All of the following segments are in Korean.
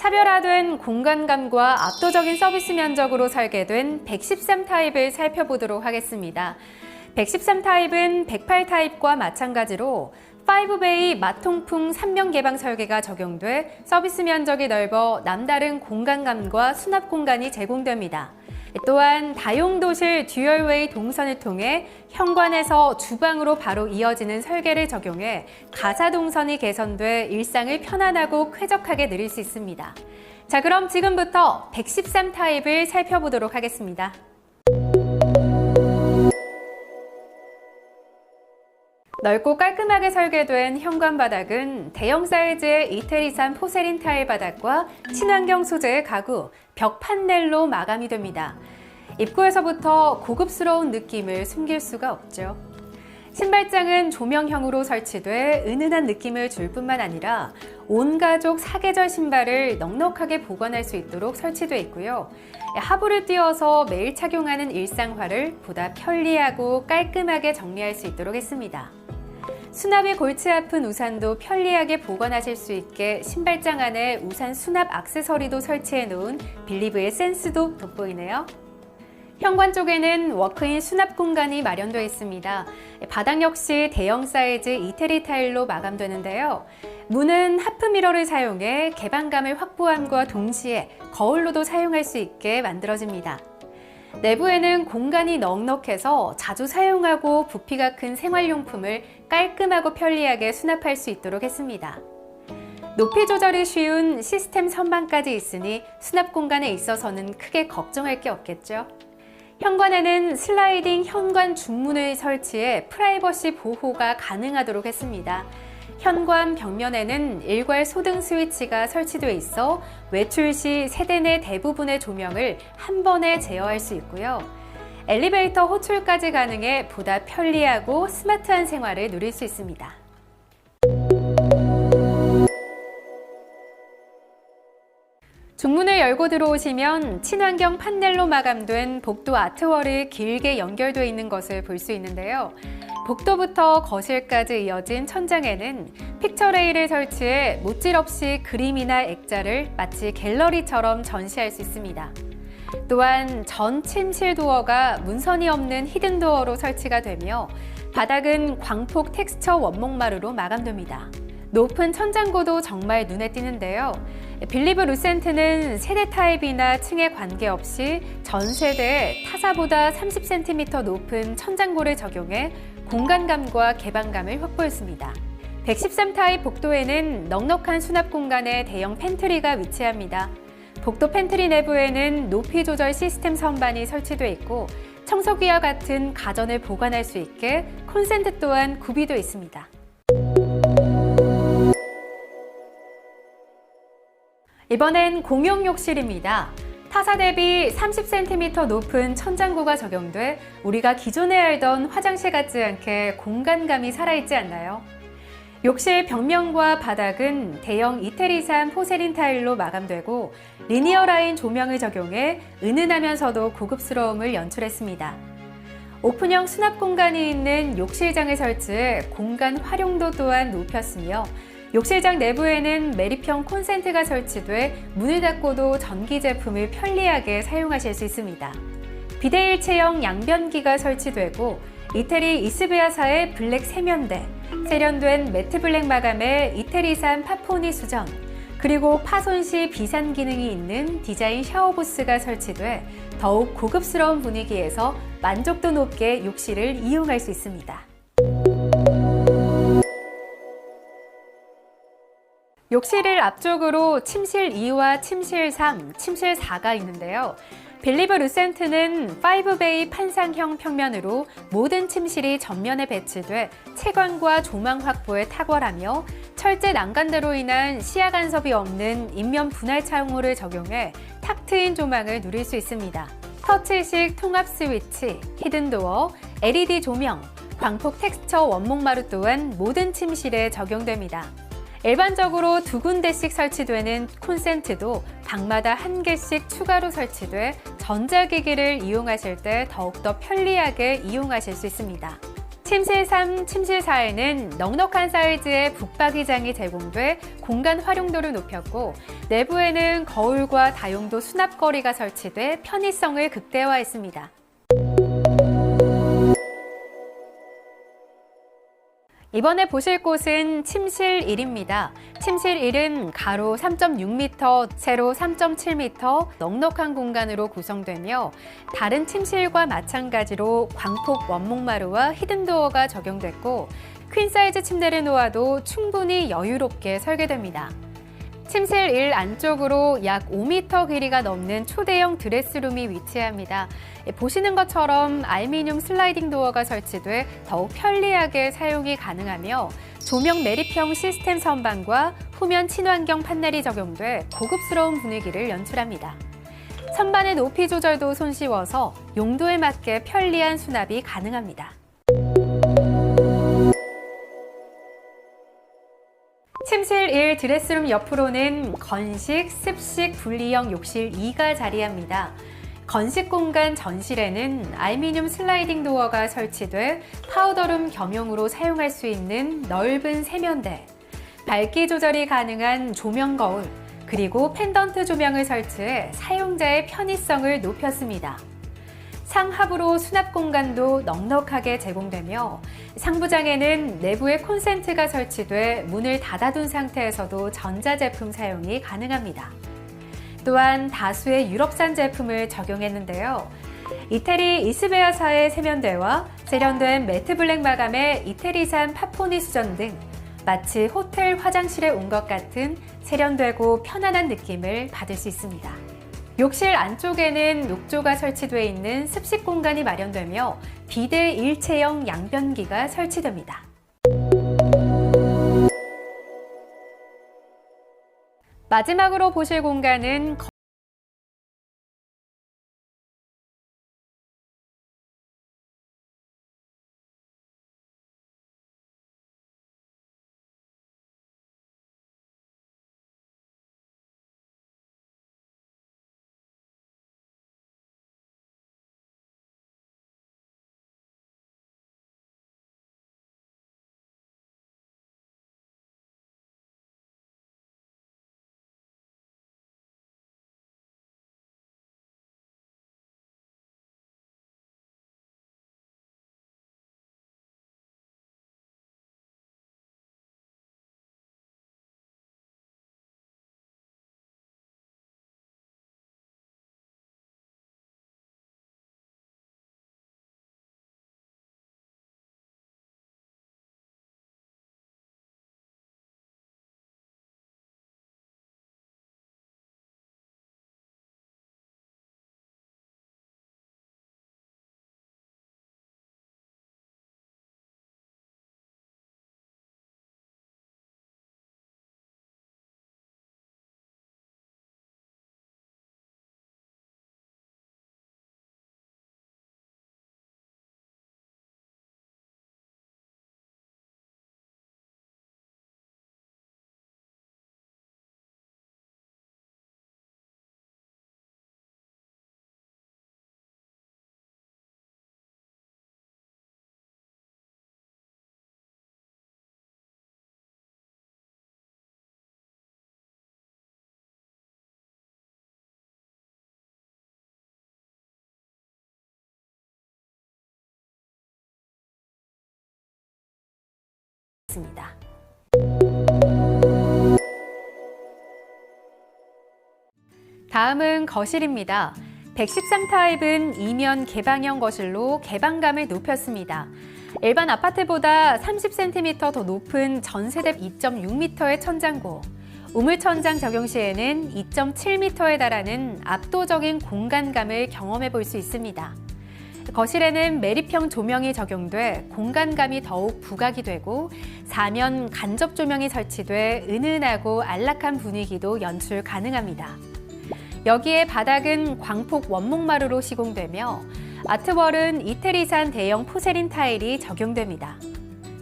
차별화된 공간감과 압도적인 서비스 면적으로 설계된 113 타입을 살펴보도록 하겠습니다. 113 타입은 108 타입과 마찬가지로 5베이 마통풍 3명 개방 설계가 적용돼 서비스 면적이 넓어 남다른 공간감과 수납 공간이 제공됩니다. 또한 다용도실 듀얼웨이 동선을 통해 현관에서 주방으로 바로 이어지는 설계를 적용해 가사 동선이 개선돼 일상을 편안하고 쾌적하게 누릴 수 있습니다. 자, 그럼 지금부터 113 타입을 살펴보도록 하겠습니다. 넓고 깔끔하게 설계된 현관 바닥은 대형 사이즈의 이태리산 포세린 타일 바닥과 친환경 소재의 가구, 벽 판넬로 마감이 됩니다. 입구에서부터 고급스러운 느낌을 숨길 수가 없죠. 신발장은 조명형으로 설치돼 은은한 느낌을 줄 뿐만 아니라 온 가족 사계절 신발을 넉넉하게 보관할 수 있도록 설치되어 있고요. 하부를 띄워서 매일 착용하는 일상화를 보다 편리하고 깔끔하게 정리할 수 있도록 했습니다. 수납이 골치 아픈 우산도 편리하게 보관하실 수 있게 신발장 안에 우산 수납 액세서리도 설치해 놓은 빌리브의 센스도 돋보이네요. 현관 쪽에는 워크인 수납 공간이 마련되어 있습니다. 바닥 역시 대형 사이즈 이태리 타일로 마감되는데요. 문은 하프 미러를 사용해 개방감을 확보함과 동시에 거울로도 사용할 수 있게 만들어집니다. 내부에는 공간이 넉넉해서 자주 사용하고 부피가 큰 생활용품을 깔끔하고 편리하게 수납할 수 있도록 했습니다. 높이 조절이 쉬운 시스템 선반까지 있으니 수납 공간에 있어서는 크게 걱정할 게 없겠죠. 현관에는 슬라이딩 현관 중문을 설치해 프라이버시 보호가 가능하도록 했습니다. 현관 벽면에는 일괄 소등 스위치가 설치되어 있어 외출 시 세대 내 대부분의 조명을 한 번에 제어할 수 있고요. 엘리베이터 호출까지 가능해 보다 편리하고 스마트한 생활을 누릴 수 있습니다. 중문을 열고 들어오시면 친환경 판넬로 마감된 복도 아트월이 길게 연결되어 있는 것을 볼 수 있는데요. 복도부터 거실까지 이어진 천장에는 픽처레일을 설치해 못질 없이 그림이나 액자를 마치 갤러리처럼 전시할 수 있습니다. 또한 전 침실 도어가 문선이 없는 히든 도어로 설치가 되며 바닥은 광폭 텍스처 원목마루로 마감됩니다. 높은 천장고도 정말 눈에 띄는데요. 빌리브 루센트는 세대 타입이나 층에 관계없이 전 세대에 타사보다 30cm 높은 천장고를 적용해 공간감과 개방감을 확보했습니다. 113 타입 복도에는 넉넉한 수납 공간에 대형 팬트리가 위치합니다. 복도 팬트리 내부에는 높이 조절 시스템 선반이 설치되어 있고 청소기와 같은 가전을 보관할 수 있게 콘센트 또한 구비되어 있습니다. 이번엔 공용 욕실입니다. 타사 대비 30cm 높은 천장고가 적용돼 우리가 기존에 알던 화장실 같지 않게 공간감이 살아있지 않나요? 욕실 벽면과 바닥은 대형 이태리산 포세린 타일로 마감되고 리니어 라인 조명을 적용해 은은하면서도 고급스러움을 연출했습니다. 오픈형 수납 공간이 있는 욕실장을 설치해 공간 활용도 또한 높였으며 욕실장 내부에는 매립형 콘센트가 설치돼 문을 닫고도 전기 제품을 편리하게 사용하실 수 있습니다. 비대일체형 양변기가 설치되고 이태리 이스베아사의 블랙 세면대, 세련된 매트 블랙 마감에 이태리산 파포니 수전, 그리고 파손 시 비산 기능이 있는 디자인 샤워부스가 설치돼 더욱 고급스러운 분위기에서 만족도 높게 욕실을 이용할 수 있습니다. 욕실을 앞쪽으로 침실 2와 침실 3, 침실 4가 있는데요. 빌리브 루센트는 5베이 판상형 평면으로 모든 침실이 전면에 배치돼 채광과 조망 확보에 탁월하며 철제 난간대로 인한 시야 간섭이 없는 인면 분할 차용호를 적용해 탁 트인 조망을 누릴 수 있습니다. 터치식 통합 스위치, 히든도어, LED 조명, 광폭 텍스처 원목 마루 또한 모든 침실에 적용됩니다. 일반적으로 두 군데씩 설치되는 콘센트도 방마다 한 개씩 추가로 설치돼 전자기기를 이용하실 때 더욱더 편리하게 이용하실 수 있습니다. 침실 3, 침실 4에는 넉넉한 사이즈의 북박이장이 제공돼 공간 활용도를 높였고 내부에는 거울과 다용도 수납거리가 설치돼 편의성을 극대화했습니다. 이번에 보실 곳은 침실 1입니다. 침실 1은 가로 3.6m, 세로 3.7m 넉넉한 공간으로 구성되며 다른 침실과 마찬가지로 광폭 원목마루와 히든도어가 적용됐고 퀸 사이즈 침대를 놓아도 충분히 여유롭게 설계됩니다. 침실 1 안쪽으로 약 5m 길이가 넘는 초대형 드레스룸이 위치합니다. 예, 보시는 것처럼 알미늄 슬라이딩 도어가 설치돼 더욱 편리하게 사용이 가능하며 조명 매립형 시스템 선반과 후면 친환경 판넬이 적용돼 고급스러운 분위기를 연출합니다. 선반의 높이 조절도 손쉬워서 용도에 맞게 편리한 수납이 가능합니다. 침실 1 드레스룸 옆으로는 건식, 습식 분리형 욕실 2가 자리합니다. 건식 공간 전실에는 알미늄 슬라이딩 도어가 설치돼 파우더룸 겸용으로 사용할 수 있는 넓은 세면대, 밝기 조절이 가능한 조명 거울, 그리고 펜던트 조명을 설치해 사용자의 편의성을 높였습니다. 상하부로 수납 공간도 넉넉하게 제공되며 상부장에는 내부에 콘센트가 설치돼 문을 닫아둔 상태에서도 전자제품 사용이 가능합니다. 또한 다수의 유럽산 제품을 적용했는데요. 이태리 이스베아사의 세면대와 세련된 매트 블랙 마감의 이태리산 파포니 수전 등 마치 호텔 화장실에 온 것 같은 세련되고 편안한 느낌을 받을 수 있습니다. 욕실 안쪽에는 욕조가 설치되어 있는 습식 공간이 마련되며 비대 일체형 양변기가 설치됩니다. 마지막으로 보실 공간은 있습니다. 다음은 거실입니다. 113 타입은 이면 개방형 거실로 개방감을 높였습니다. 일반 아파트보다 30cm 더 높은 전세대 2.6m의 천장고, 우물천장 적용 시에는 2.7m에 달하는 압도적인 공간감을 경험해 볼 수 있습니다. 거실에는 매립형 조명이 적용돼 공간감이 더욱 부각이 되고 사면 간접 조명이 설치돼 은은하고 안락한 분위기도 연출 가능합니다. 여기에 바닥은 광폭 원목마루로 시공되며 아트월은 이태리산 대형 포세린 타일이 적용됩니다.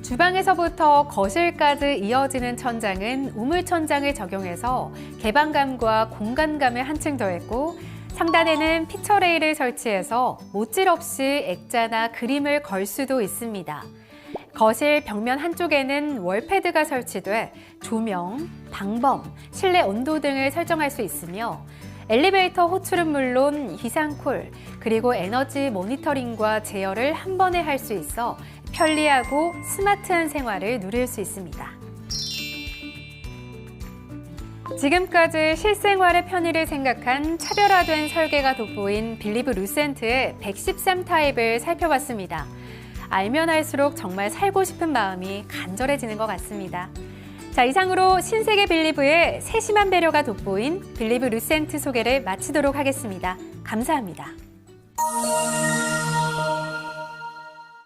주방에서부터 거실까지 이어지는 천장은 우물 천장을 적용해서 개방감과 공간감을 한층 더했고 상단에는 피처레일을 설치해서 못질 없이 액자나 그림을 걸 수도 있습니다. 거실 벽면 한쪽에는 월패드가 설치돼 조명, 방범, 실내 온도 등을 설정할 수 있으며 엘리베이터 호출은 물론 희상콜, 그리고 에너지 모니터링과 제어를 한 번에 할 수 있어 편리하고 스마트한 생활을 누릴 수 있습니다. 지금까지 실생활의 편의를 생각한 차별화된 설계가 돋보인 빌리브 루센트의 113 타입을 살펴봤습니다. 알면 알수록 정말 살고 싶은 마음이 간절해지는 것 같습니다. 자, 이상으로 신세계 빌리브의 세심한 배려가 돋보인 빌리브 루센트 소개를 마치도록 하겠습니다. 감사합니다.